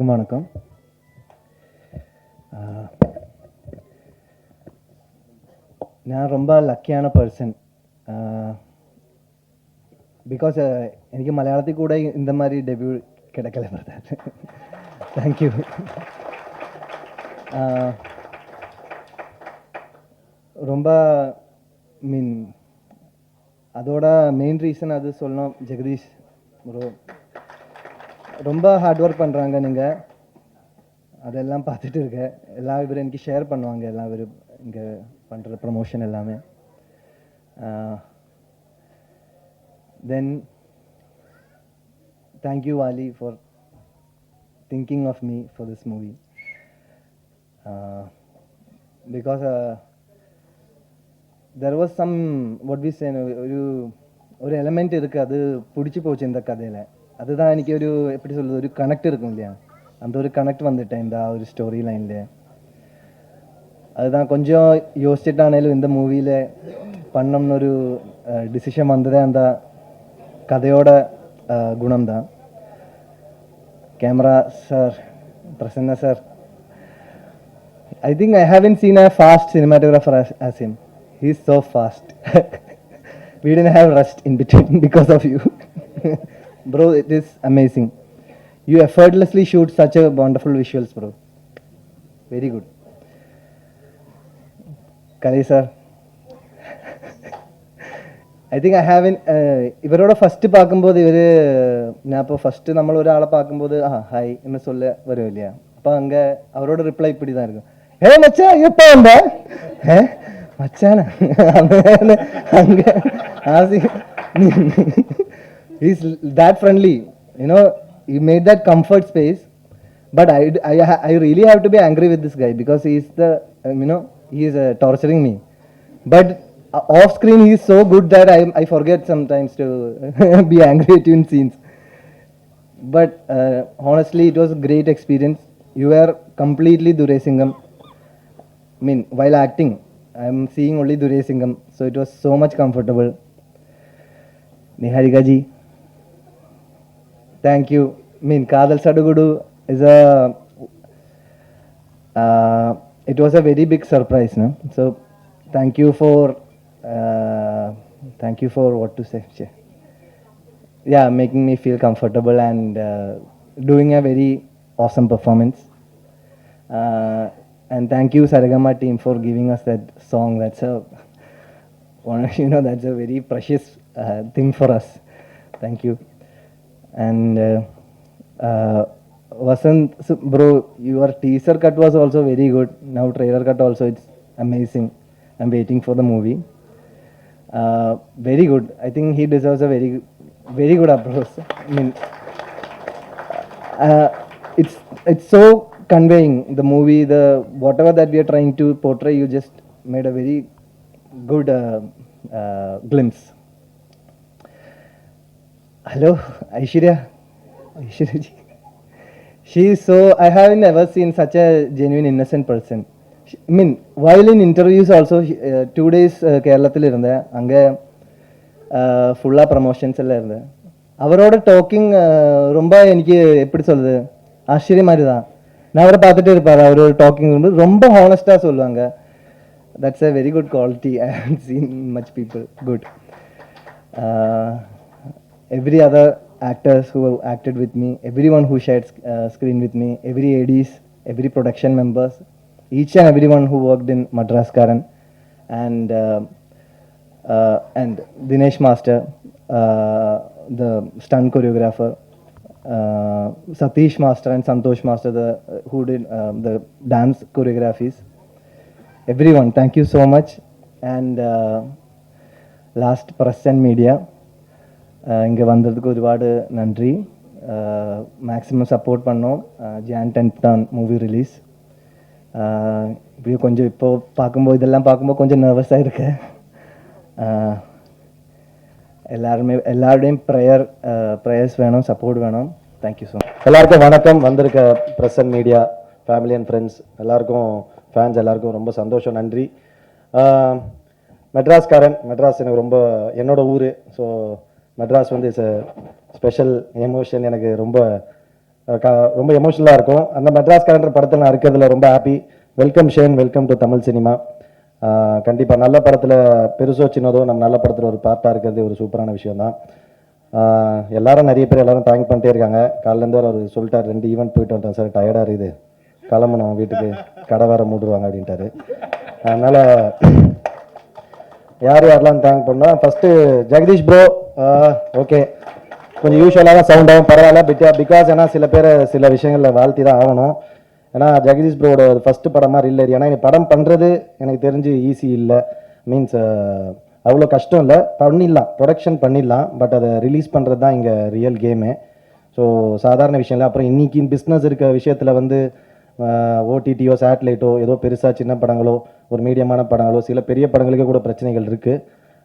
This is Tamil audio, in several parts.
எல்லாருக்கும் வணக்கம். நான் ரொம்ப ലക്കിയാണ് பர்சன் ബിക്കോസ് എനിക്ക് மலையாளத்தில் கூட இந்த மாதிரி டெபியூ കിടക്കല പ്രധാന താങ്ക് ரொம்ப மீன் அதோட மெயின் ரீசன் அது சொல்லணும் ஜெகதீஷ் ப்ரோ ரொம்ப ஹார்ட் ஒர்க் பண்ணுறாங்க நீங்கள் அதெல்லாம் பார்த்துட்டு இருக்கேன் எல்லா பேரும் எனக்கு ஷேர் பண்ணுவாங்க. எல்லா பேரும் இங்கே பண்ணுற ப்ரமோஷன் எல்லாமே. Then thank you Vaali for thinking of me for this movie because there was somewhat we chain ஒரு ஒரு எலமெண்ட் இருக்குது அது பிடிச்சி போச்சு இந்த கதையில். அதுதான் எனக்கு ஒரு எப்படி சொல்றது ஒரு கனெக்ட் இருக்கும் இல்லையா அந்த ஒரு கனெக்ட் வந்துட்டேன் இந்த ஒரு ஸ்டோரி லைன்ல அதுதான் கொஞ்சம் யோசிச்சிட்டாണേലും இந்த மூவியில் பண்ணணும்னு ஒரு டிசிஷன் வந்ததே அந்த கதையோட அஹ், குணம் தான் camera sir Prasanna sir I think I haven't seen a fast cinematographer as, as him. He's so fast. we didn't have rust in between because of you. bro, it is amazing. You effortlessly shoot such a wonderful visuals, bro. Very good. Kali sir. I think I haven ഇവരോട് ഫസ്റ്റ് பார்க்கும்போது இவர் நான் இப்போ ஃபஸ்ட்டு നമ്മൾ ഒരാളെ பார்க்கும்போது ஆ ஹாய் என்ன சொல்ல வரும் இல்லையா அப்போ அங்கே அவரோட ரிப்ளை இப்படி தான் இருக்கும் ஏ மச்சான் எப்போ வந்த ஏ மச்சானா அங்கே he's that friendly. You know, he made that comfort space. But I, I, I really have to be angry with this guy because he's the, um, you know, he is uh, torturing me. But uh, off screen, he's so good that I, I forget sometimes to be angry at you in scenes. But uh, honestly, it was a great experience. You were completely Duray Singham. I mean, while acting, I'm seeing only Duray Singham. So it was so much comfortable. Niharika ji, thank you mean Kadhal Sadugudu is a it was a very big surprise so thank you for thank you for what to say yeah making me feel comfortable and doing a very awesome performance and thank you Saragama team for giving us that song. That's a you know that's a very precious uh, thing for us. Thank you and uh, uh, Vasant, so, bro, your teaser cut was also very good. Now trailer cut also, it's amazing. I'm waiting for the movie. Uh, very good. I think he deserves a very, very good applause. I mean, uh, it's it's so conveying the movie, the whatever that we are trying to portray. You just made a very good uh, uh, glimpse. Hello, Aishwarya. Aishwarya ji. She is so, I haven't ever seen such a genuine innocent person. She, I mean, while in interviews also, she, uh, two days கேரளத்தில் இருந்தேன் அங்கே ஃபுல்லாக ப்ரமோஷன்ஸ் எல்லாம் இருந்தேன் அவரோட டாக்கிங் ரொம்ப எனக்கு எப்படி சொல்லுது ஆச்சரிய மாதிரி தான் நான் அவரை பார்த்துட்டே இருப்பார் அவர் டாக்கிங் ரொம்ப ஹானஸ்டாக சொல்லுவாங்க that's a very good quality I have seen much people good every other actors who acted with me, everyone who shared uh, screen with me, every ADs, every production members, each and everyone who worked in Madras Karan, and uh, uh, and Dinesh Master, uh, the stunt choreographer, uh, Satish Master and Santosh Master, the who did uh, the dance choreographies. Everyone, thank you so much, and uh, last press and media. இங்கே வந்ததுக்கு ஒருபாடு நன்றி மேக்ஸிமம் சப்போர்ட் பண்ணோம் ஜான் டென்த் தான் மூவி ரிலீஸ் இப்படியே கொஞ்சம் இப்போ பார்க்கும்போது இதெல்லாம் பார்க்கும்போது கொஞ்சம் நர்வஸாக இருக்கேன் எல்லாருமே எல்லாருடையும் ப்ரேயர் ப்ரேயர்ஸ் வேணும் சப்போர்ட் வேணும் தேங்க்யூ ஸோ மச் எல்லாருக்கும் வணக்கம் வந்திருக்க press and media family and friends எல்லாருக்கும் ஃபேன்ஸ் எல்லாருக்கும் ரொம்ப சந்தோஷம் நன்றி மெட்ராஸ்காரன் மெட்ராஸ் எனக்கு ரொம்ப என்னோடய ஊர் ஸோ மெட்ராஸ் வந்து இஸ் ஸ்பெஷல் எமோஷன் எனக்கு ரொம்ப ரொம்ப எமோஷனலாக இருக்கும். அந்த மெட்ராஸ் கலண்டர் படத்தில் நான் இருக்கிறதுல ரொம்ப happy welcome Shane welcome to Tamil cinema கண்டிப்பாக நல்ல படத்தில் பெருசோ சின்னதோ நம்ம நல்ல படத்தில் ஒரு பார்ட்டாக இருக்கிறது ஒரு சூப்பரான விஷயம் தான் எல்லாரும் நிறைய பேர் எல்லாரும் தேங்க் பண்ணிட்டே இருக்காங்க. காலையிலேருந்து அவர் சொல்லிட்டார் ரெண்டு ஈவெண்ட் போயிட்டு வந்துட்டேன் சார் டயர்டாக இருக்குது. கிளம்பணும். வீட்டுக்கு கடை வேற மூடுவாங்க அப்படின்ட்டாரு. அதனால் யார் யாரெல்லாம் தேங்க் பண்ணால் ஃபஸ்ட்டு ஜெகதீஷ் ப்ரோ ஓகே. கொஞ்சம் யூஸ்வலாக தான் சவுண்ட் ஆகும். பரவாயில்ல பிட் பிகாஸ் ஏன்னா சில பேர் சில விஷயங்களில் வாழ்த்தி தான் ஆகணும். ஏன்னா ஜெகதீஷ் ப்ரோட ஃபஸ்ட்டு படம் மாதிரி இல்லை ஏன்னா எனக்கு படம் பண்ணுறது எனக்கு தெரிஞ்சு ஈஸி இல்லை. மீன்ஸ் அவ்வளோ கஷ்டம் இல்லை. பண்ணிடலாம். ப்ரொடக்ஷன் பண்ணிடலாம். பட் அதை ரிலீஸ் பண்ணுறது தான் இங்கே ரியல் கேமு ஸோ சாதாரண விஷயம் இல்லை அப்புறம் இன்னைக்கு பிஸ்னஸ் இருக்க விஷயத்தில் வந்து ஓடிடியோ சேட்டலைட்டோ ஏதோ பெருசாக சின்ன படங்களோ ஒரு மீடியமான படங்களோ சில பெரிய படங்களுக்கே கூட பிரச்சனைகள் இருக்குது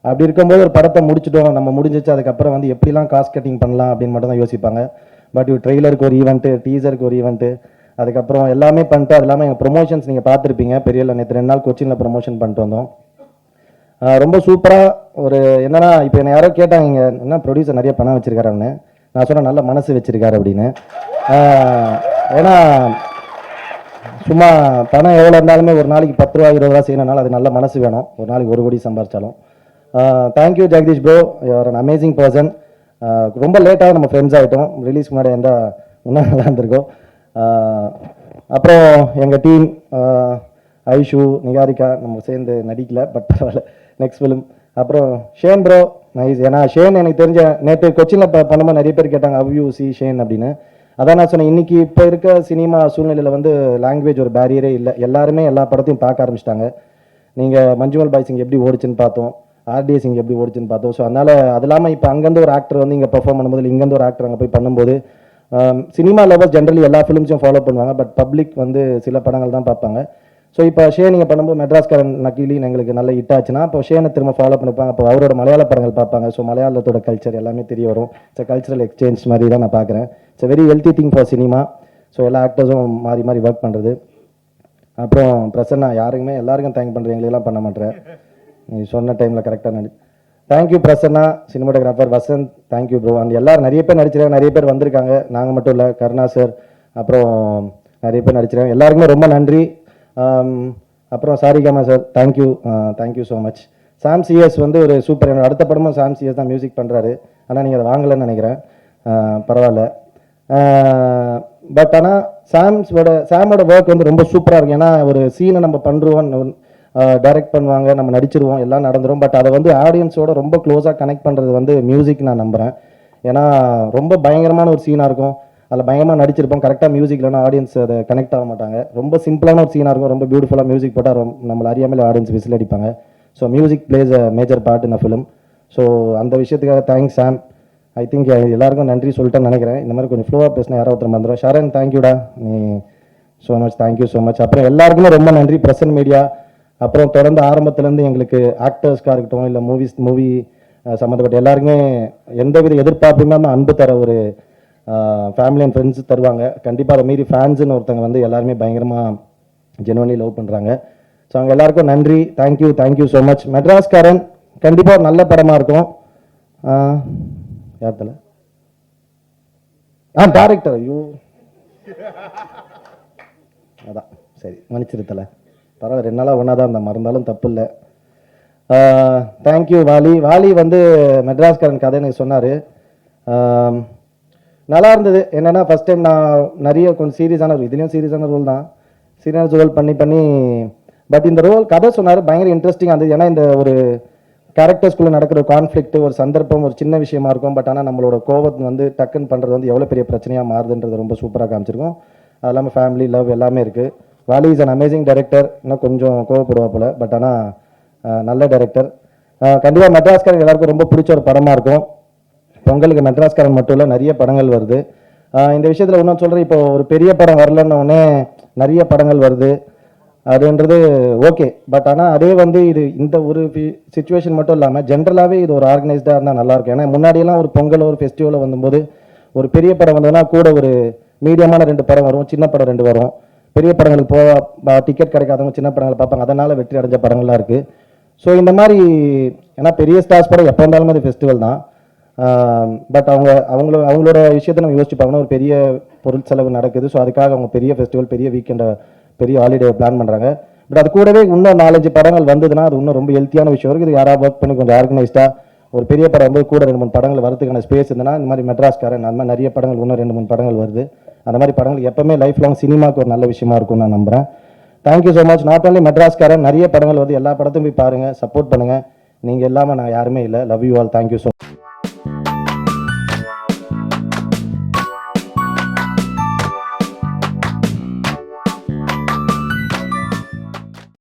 அப்படி இருக்கும்போது ஒரு படத்தை முடிச்சிட்டோம். நம்ம முடிஞ்சிச்சு. அதுக்கப்புறம் வந்து எப்படிலாம் காஸ்ட் கட்டிங் பண்ணலாம் அப்படின்னு மட்டும் தான் யோசிப்பாங்க. பட் ட்ரெய்லருக்கு ஒரு ஈவெண்ட்டு டீசருக்கு ஒரு ஈவெண்ட்டு அதுக்கப்புறம் எல்லாமே பண்ணிட்டு அது இல்லாமல் எங்கள் ப்ரொமோஷன்ஸ் நீங்கள் பார்த்துருப்பீங்க. பெரிய நேற்று ரெண்டு நாள் கொச்சினில் ப்ரொமோஷன் பண்ணிட்டு வந்தோம். ரொம்ப சூப்பராக ஒரு என்னன்னா இப்போ என்ன யாரோ கேட்டாங்க இங்கே என்ன ப்ரொடியூசர் நிறைய பணம் வச்சிருக்காருன்னு. நான் சொன்னேன் நல்ல மனசு வச்சுருக்காரு அப்படின்னு. ஏன்னா சும்மா பணம் எவ்வளோ இருந்தாலுமே ஒரு நாளைக்கு பத்து ரூபா இருபது ரூபா செய்யணும்னால அது நல்ல மனசு வேணும். ஒரு நாளைக்கு ஒரு கோடி சம்பாரிச்சாலும். Thank you Jagadish bro your an amazing person ரொம்ப லேட்டாக நம்ம ஃப்ரெண்ட்ஸ் ஆகிட்டோம் ரிலீஸ் முன்னாடி இருந்தால் இன்னும் நல்லா இருந்திருக்கும் அப்புறம் எங்கள் டீம் ஐஷு நிகாரிகா நம்ம சேர்ந்து நடிக்கல பட் பரவாயில்ல. நெக்ஸ்ட் ஃபிலிம் அப்புறம் ஷேன் ப்ரோ நைஸ் ஏன்னா ஷேன் எனக்கு தெரிஞ்ச நேற்று கொச்சினில் இப்போ பண்ணும்போது நிறைய பேர் கேட்டாங்க அவ் யூ சி ஷேன் அப்படின்னு. அதான் நான் சொன்னேன் இன்னைக்கு இப்போ இருக்க சினிமா சூழ்நிலையில் வந்து லாங்குவேஜ் ஒரு பேரியரே இல்லை. எல்லாருமே எல்லா படத்தையும் பார்க்க ஆரம்பிச்சிட்டாங்க. நீங்கள் மஞ்சுமல் பாய்ஸிங் எப்படி ஓடிச்சுன்னு பார்த்தோம். ஆர்டிஎஸ் இங்கே எப்படி ஓடிச்சுன்னு பார்த்தோம். ஸோ அதனால் அது இல்லாமல் இப்போ அங்கேருந்து ஒரு ஆக்டர் வந்து இங்கே பெர்ஃபார்ம் பண்ணும்போது இங்கேருந்து ஒரு ஆக்டர் அங்கே போய் பண்ணும்போது சினிமா லவர்ஸ் ஜென்ரலி எல்லா ஃபிலிம்ஸும் ஃபாலோ பண்ணுவாங்க. பட் பப்ளிக் வந்து சில படங்கள் தான் பார்ப்பாங்க. ஸோ இப்போ ஷே நீங்கள் பண்ணும்போது மெட்ராஸ்காரன் நக்கீலி எங்களுக்கு நல்ல ஹிட் ஆச்சுன்னா அப்போ ஷேனை திரும்ப ஃபாலோ பண்ணிப்பாங்க. அப்போ அவரோட மலையாள படங்கள் பார்ப்பாங்க. ஸோ மலையாளத்தோட கல்ச்சர் எல்லாமே தெரிய வரும். இட்ஸ் கல்ச்சரல் எக்ஸ்சேஞ்ச் மாதிரி தான் நான் பார்க்குறேன். It's very healthy thing for cinema so எல்லா ஆக்டர்ஸும் மாறி மாறி ஒர்க் பண்ணுறது அப்புறம் பிரசன்னா யாருக்குமே எல்லாருக்கும் தேங்க் பண்ணுறேன் எங்களுக்கெல்லாம் பண்ண மாட்டேறேன் நீ சொன்ன டைமில் கரெக்டாக நடி thank you Prasanna cinematographer Vasanth thank you bro and எல்லோரும் நிறைய பேர் நடிச்சிருக்காங்க நிறைய பேர் வந்திருக்காங்க. நாங்கள் மட்டும் இல்லை கருணா சார் அப்புறம் நிறைய பேர் நடிச்சிருக்காங்க. எல்லாருக்குமே ரொம்ப நன்றி. Um, அப்புறம் Saregama sir thank you thank you so much Sam CS வந்து ஒரு சூப்பர் என்னோட அடுத்த படமும் சாம் சிஎஸ் தான் மியூசிக் பண்ணுறாரு ஆனால் நீங்கள் அதை வாங்கலைன்னு நினைக்கிறேன். Uh, பரவாயில்ல. பட் ஆனால் சாம்ஸோட சாமோட ஒர்க் வந்து ரொம்ப சூப்பராக இருக்கும் ஏன்னா ஒரு சீனை நம்ம பண்ணுறோம் டைரக்ட் பண்ணுவாங்க நம்ம நடிச்சிருவோம் எல்லாம் நடந்துரும். பட் அதை வந்து ஆடியன்ஸோட ரொம்ப க்ளோஸாக கனெக்ட் பண்ணுறது வந்து மியூசிக் நான் நம்புகிறேன் ஏன்னா ரொம்ப பயங்கரமான ஒரு சீனாக இருக்கும். அதில் பயங்கரமாக நடிச்சிருப்போம். கரெக்டாக மியூசிக் இல்லைனா ஆடியன்ஸ் அதை கனெக்ட் ஆக மாட்டாங்க. ரொம்ப சிம்பிளான ஒரு சீனாக இருக்கும். ரொம்ப பியூட்டிஃபுல்லாக மியூசிக் போட்டால் ரொம்ப நம்மளை அறியாமல் ஆடியன்ஸ் விசில் அடிப்பாங்க. So music plays a major part in a film so அந்த விஷயத்துக்காக தேங்க்ஸ் சாம் ஐ திங்க் எல்லாருக்கும் நன்றி சொல்லிட்டேன்னு நினைக்கிறேன். இந்த மாதிரி கொஞ்சம் ஃப்ளோவாக பேசினா யாரோ ஒருத்தர் வந்துடும் ஷரண் தேங்க்யூடா நீ so much thank you so much அப்புறம் எல்லாருக்குமே ரொம்ப நன்றி. பிரசன்ட் மீடியா அப்புறம் தொடர்ந்து ஆரம்பத்துலேருந்து எங்களுக்கு ஆக்டர்ஸ்க்காக இருக்கட்டும் இல்லை மூவிஸ் மூவி சம்மந்தப்பட்ட எல்லாருக்குமே எந்தவித எதிர்பார்ப்பும் இல்லாமல் அன்பு தர ஒரு ஃபேமிலி அண்ட் ஃப்ரெண்ட்ஸ் தருவாங்க. கண்டிப்பாக அதை மீறி ஃபேன்ஸுன்னு ஒருத்தங்க வந்து எல்லாருமே பயங்கரமாக ஜெனுவனி லவ் பண்ணுறாங்க ஸோ அவங்க எல்லாருக்கும் நன்றி. Thank you thank you so much Madraskaaran கண்டிப்பாக ஒரு நல்ல படமாக இருக்கும். ஆஹ், யார் ஆ டேரக்டர் ஐயோ. அதான் சரி மன்னிச்சிருத்தலை பரவாயில்ல ரெண்டு நாளாக ஒன்றா தான் இருந்தேன் மறந்தாலும் தப்பு இல்லை தேங்க்யூ வாலி. வாலி வந்து மெட்ராஸ்காரன் கதை எனக்கு சொன்னார் நல்லா இருந்தது. என்னென்னா ஃபஸ்ட் டைம் நான் நிறைய கொஞ்சம் சீரியஸான ரோல் இதுலேயும் சீரியஸான ரோல் தான். சீரியஸான ரோல் பண்ணி பண்ணி பட் இந்த ரோல் கதை சொன்னார் பயங்கர இன்ட்ரெஸ்டிங்காக இருந்தது. ஏன்னா இந்த ஒரு கேரக்டர்ஸ்குள்ளே நடக்கிற கான்ஃப்ளிக்ட் ஒரு சந்தர்ப்பம் ஒரு சின்ன விஷயமா இருக்கும். பட் ஆனால் நம்மளோட கோபத்தை வந்து டக்குன்னு பண்ணுறது வந்து எவ்வளோ பெரிய பிரச்சனையாக மாறுதுன்றது ரொம்ப சூப்பராக காமிச்சிருக்கோம். அது இல்லாமல் ஃபேமிலி லவ் எல்லாமே இருக்குது Vaali is an amazing director இன்னும் கொஞ்சம் கோவப்படுவா போல பட் ஆனால் நல்ல டைரக்டர் கண்டிப்பாக மெட்ராஸ்காரன் எல்லாருக்கும் ரொம்ப பிடிச்ச ஒரு படமாக இருக்கும். பொங்கலுக்கு மெட்ராஸ்காரன் மட்டும் இல்லை நிறைய படங்கள் வருது. இந்த விஷயத்தில் இன்னும் சொல்கிறேன் இப்போ ஒரு பெரிய படம் வரலன்னொடனே நிறைய படங்கள் வருது. அதுன்றது ஓகே பட் ஆனால் அதே வந்து இது இந்த ஒரு சுச்சுவேஷன் மட்டும் இல்லாமல் ஜென்ரலாகவே இது ஒரு ஆர்கனைஸ்டாக இருந்தால் நல்லாயிருக்கும் ஏன்னா முன்னாடியெல்லாம் ஒரு பொங்கல் ஒரு ஃபெஸ்டிவல் வந்தபோது ஒரு பெரிய படம் வந்ததுன்னா கூட ஒரு மீடியமான ரெண்டு படம் வரும் சின்ன படம் ரெண்டு வரும். பெரிய படங்களுக்கு போக டிக்கெட் கிடைக்காதவங்க சின்ன படங்களை பார்ப்பாங்க. அதனால் வெற்றி அடைஞ்ச படங்கள்லாம் இருக்குது ஸோ இந்த மாதிரி ஏன்னா பெரிய ஸ்டார்ஸ் படம் எப்போ வந்தாலும் அது ஃபெஸ்டிவல் தான். பட் அவங்க அவங்கள அவங்களோட விஷயத்தை நம்ம யோசிச்சு பார்க்கணும். ஒரு பெரிய பொருள் செலவு நடக்குது. ஸோ அதுக்காக அவங்க பெரிய ஃபெஸ்டிவல் பெரிய வீக்கெண்டை பெரிய ஹாலிடே பிளான் பண்ணுறாங்க பட் அது கூடவே இன்னும் நாலஞ்சு படங்கள் வந்ததுன்னா அது இன்னும் ரொம்ப ஹெல்த்தியான விஷயம். இருக்குது இது யாராவது ஒர்க் பண்ணி கொஞ்சம் ஆர்கனைஸ்டாக ஒரு பெரிய படம் வந்து கூட ரெண்டு மூணு படங்கள் வரதுக்கான ஸ்பேஸ் இருந்ததுன்னா இந்த மாதிரி மெட்ராஸ்காரன் அந்த மாதிரி நிறைய படங்கள் இன்னும் ரெண்டு மூணு படங்கள் வருது. அந்த மாதிரி படங்கள் எப்பவுமே லைஃப் லாங் சினிமாக்கு ஒரு நல்ல விஷயமா இருக்கும் நான் நம்புறேன். Thank you so much not only Madraskaaran நிறைய படங்கள் வந்து எல்லா படத்தையும் போய் பாருங்க சப்போர்ட் பண்ணுங்க. நீங்க இல்லாமல் நான் யாருமே இல்லை. Love you all thank you so